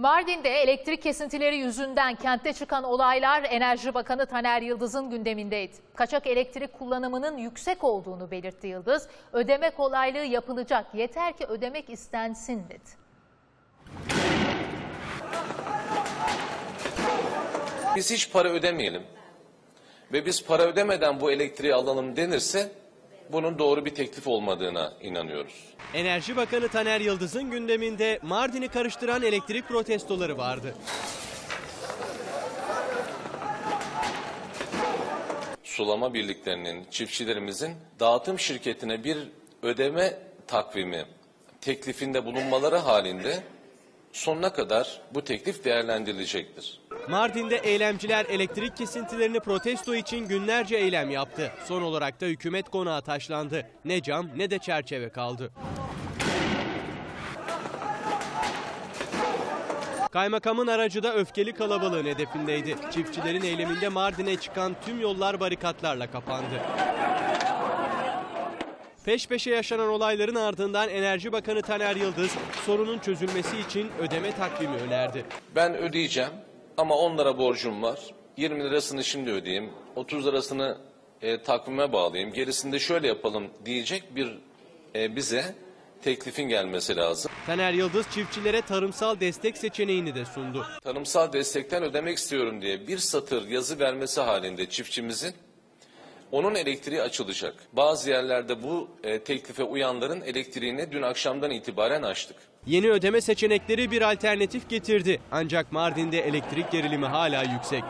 Mardin'de elektrik kesintileri yüzünden kentte çıkan olaylar Enerji Bakanı Taner Yıldız'ın gündemindeydi. Kaçak elektrik kullanımının yüksek olduğunu belirtti Yıldız. Ödeme kolaylığı yapılacak yeter ki ödemek istensin dedi. Biz hiç para ödemeyelim ve biz para ödemeden bu elektriği alalım denirse bunun doğru bir teklif olmadığına inanıyoruz. Enerji Bakanı Taner Yıldız'ın gündeminde Mardin'i karıştıran elektrik protestoları vardı. Sulama birliklerinin, çiftçilerimizin dağıtım şirketine bir ödeme takvimi teklifinde bulunmaları halinde sonuna kadar bu teklif değerlendirilecektir. Mardin'de eylemciler elektrik kesintilerini protesto için günlerce eylem yaptı. Son olarak da hükümet konağı taşlandı. Ne cam ne de çerçeve kaldı. Kaymakamın aracı da öfkeli kalabalığın hedefindeydi. Çiftçilerin eyleminde Mardin'e çıkan tüm yollar barikatlarla kapandı. Peş peşe yaşanan olayların ardından Enerji Bakanı Taner Yıldız sorunun çözülmesi için ödeme takvimi önerdi. Ben ödeyeceğim ama onlara borcum var. 20 lirasını şimdi ödeyeyim, 30 lirasını e, takvime bağlayayım, gerisini de şöyle yapalım diyecek bir e, bize teklifin gelmesi lazım. Taner Yıldız çiftçilere tarımsal destek seçeneğini de sundu. Tarımsal destekten ödemek istiyorum diye bir satır yazı vermesi halinde çiftçimizin onun elektriği açılacak. Bazı yerlerde bu e, teklife uyanların elektriğini dün akşamdan itibaren açtık. Yeni ödeme seçenekleri bir alternatif getirdi. Ancak Mardin'de elektrik gerilimi hala yüksek.